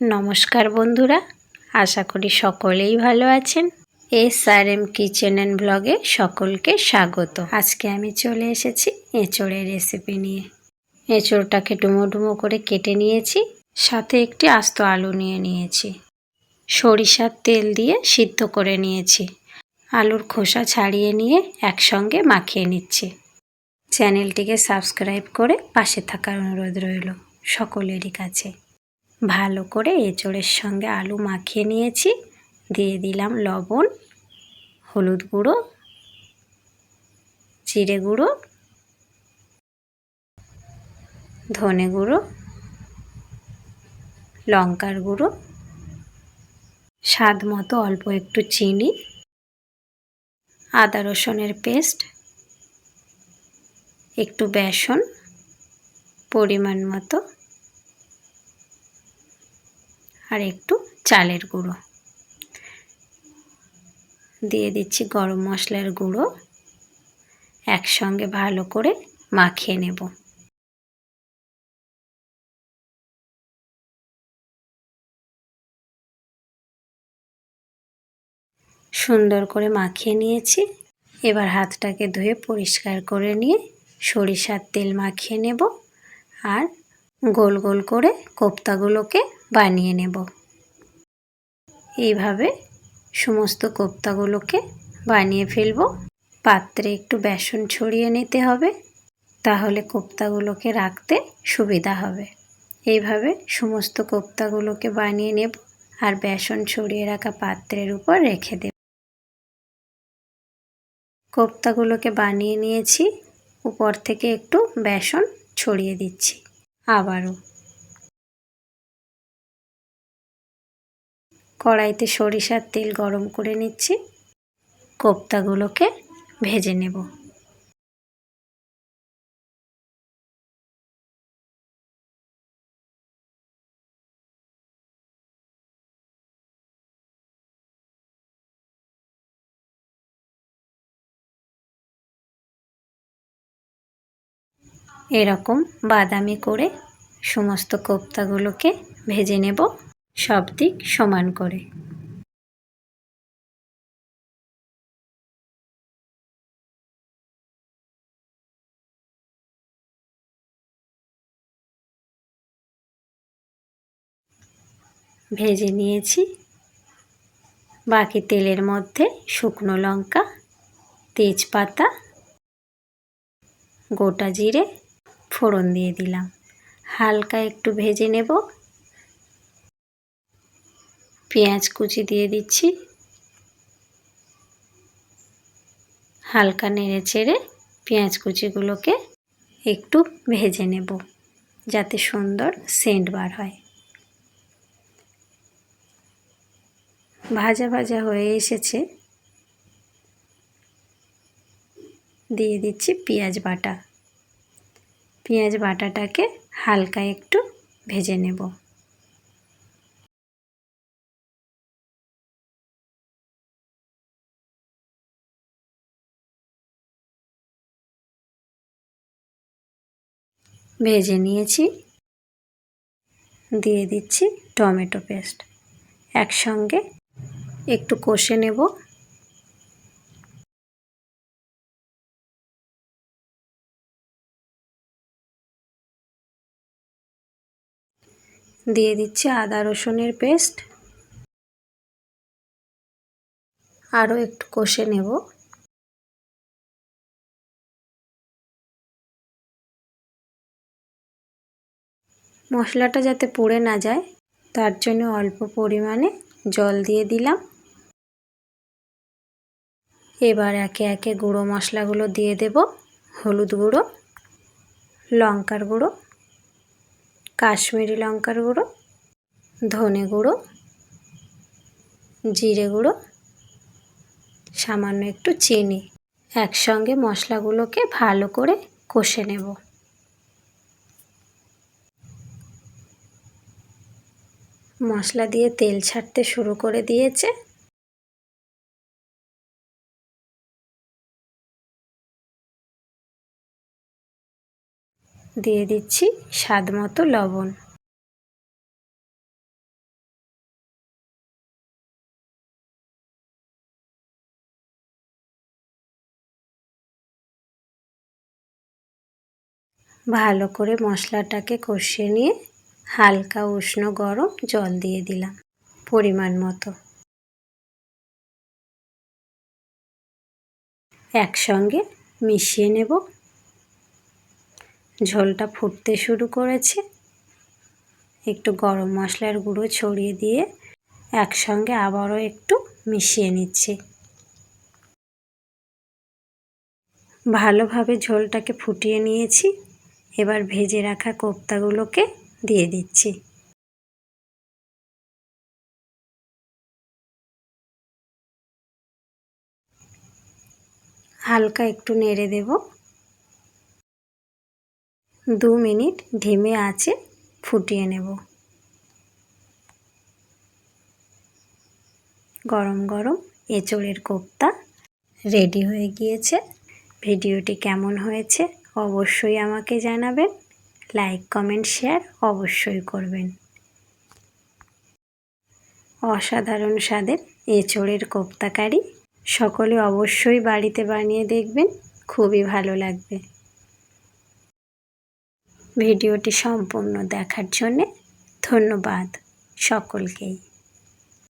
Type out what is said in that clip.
নমস্কার বন্ধুরা, আশা করি সকলেই ভালো আছেন। S R M kitchen and ব্লগে সকলকে স্বাগত। আজকে আমি চলে এসেছি এঁচড়ের রেসিপি নিয়ে। এঁচড়টাকে ডুমো ডুমো করে কেটে নিয়েছি, সাথে একটি আস্ত আলু নিয়ে নিয়েছি। সরিষার তেল দিয়ে সিদ্ধ করে নিয়েছি। আলুর খোসা ছাড়িয়ে নিয়ে একসঙ্গে মাখিয়ে নিচ্ছি। চ্যানেলটিকে সাবস্ক্রাইব করে পাশে থাকার অনুরোধ রইল সকলেরই কাছে। ভালো করে এঁচড়ের সঙ্গে আলু মাখিয়ে নিয়েছি। দিয়ে দিলাম লবণ, হলুদ গুঁড়ো, জিরে গুঁড়ো, ধনে গুঁড়ো, লঙ্কার গুঁড়ো, স্বাদ মতো অল্প একটু চিনি, আদা রসুনের পেস্ট, একটু বেসন, পরিমাণ মতো আর একটু চালের গুঁড়ো। দিয়ে দিচ্ছি গরম মশলার গুঁড়ো। একসঙ্গে ভালো করে মাখিয়ে নেব। সুন্দর করে মাখিয়ে নিয়েছি। এবার হাতটাকে ধুয়ে পরিষ্কার করে নিয়ে সরিষার তেল মাখিয়ে নেব। আর গোল গোল করে কোপ্তাগুলোকে বানিয়ে নেব। এইভাবে সমস্ত কোপ্তাগুলোকে বানিয়ে ফেলব। পাত্রে একটু বেসন ছড়িয়ে নিতে হবে, তাহলে কোপ্তাগুলোকে রাখতে সুবিধা হবে। এইভাবে সমস্ত কোপ্তাগুলোকে বানিয়ে নেব আর বেসন ছড়িয়ে রাখা পাত্রের উপর রেখে দেব। কোপ্তাগুলোকে বানিয়ে নিয়েছি, উপর থেকে একটু বেসন ছড়িয়ে দিচ্ছি। আবারও কড়াইতে সরিষার তেল গরম করে নিচ্ছি। কোপ্তাগুলোকে ভেজে নেব। এরকম বাদামি করে সমস্ত কোপ্তাগুলোকে ভেজে নেব। সব দিক সমান করে। ভেজে নিয়েছি। বাকি তেলের মধ্যে শুকনো লঙ্কা, তেজপাতা, গোটা জিরে ফোড়ন দিয়ে দিলাম। হালকা একটু ভেজে নেব। পেঁয়াজ কুচি দিয়ে দিচ্ছি। হালকা নেড়ে চেড়ে পেঁয়াজ কুচিগুলোকে একটু ভেজে নেব, যাতে সুন্দর সেন্ট বার হয়। ভাজা ভাজা হয়ে এসেছে। দিয়ে দিচ্ছি পেঁয়াজ বাটা। পেঁয়াজ বাটাটাকে হালকা একটু ভেজে নেব। ভেজে নিয়েছি। দিয়ে দিচ্ছি টমেটো পেস্ট। একসঙ্গে একটু কষে নেব। দিয়ে দিচ্ছি আদা রসুনের পেস্ট। আরও একটু কষে নেব। মশলাটা যাতে পুড়ে না যায়, তার জন্য অল্প পরিমাণে জল দিয়ে দিলাম। এবার একে একে গুঁড়ো মশলাগুলো দিয়ে দেব, হলুদ গুঁড়ো, লঙ্কার গুঁড়ো, কাশ্মীরি লঙ্কার গুঁড়ো, ধনে গুঁড়ো, জিরে গুঁড়ো, সামান্য একটু চিনি। একসঙ্গে মশলাগুলোকে ভালো করে কষে নেব। মশলা দিয়ে তেল ছাড়তে শুরু করে দিয়েছে। দিয়ে দিচ্ছি স্বাদ মতো লবণ। ভালো করে মশলাটাকে কষিয়ে নিয়ে হালকা উষ্ণ গরম জল দিয়ে দিলাম, পরিমাণ মতো। একসঙ্গে মিশিয়ে নেব। ঝোলটা ফুটতে শুরু করেছে। একটু গরম মশলার গুঁড়ো ছড়িয়ে দিয়ে একসঙ্গে আবারও একটু মিশিয়ে নিচ্ছি। ভালোভাবে ঝোলটাকে ফুটিয়ে নিয়েছি। এবার ভেজে রাখা কোপ্তাগুলোকে দিয়ে দিচ্ছি। হালকা একটু নেড়ে দেব। দু মিনিট ঢিমে আছে, ফুটিয়ে নেব। গরম গরম এঁচড়ের কোপ্তা রেডি হয়ে গিয়েছে। ভিডিওটি কেমন হয়েছে অবশ্যই আমাকে জানাবেন। লাইক, কমেন্ট, শেয়ার অবশ্যই করবেন। অসাধারণ স্বাদের এঁচড়ের কোপ্তাকারি সকলে অবশ্যই বাড়িতে বানিয়ে দেখবেন, খুবই ভালো লাগবে। ভিডিওটি সম্পূর্ণ দেখার জন্যে ধন্যবাদ সকলকেই।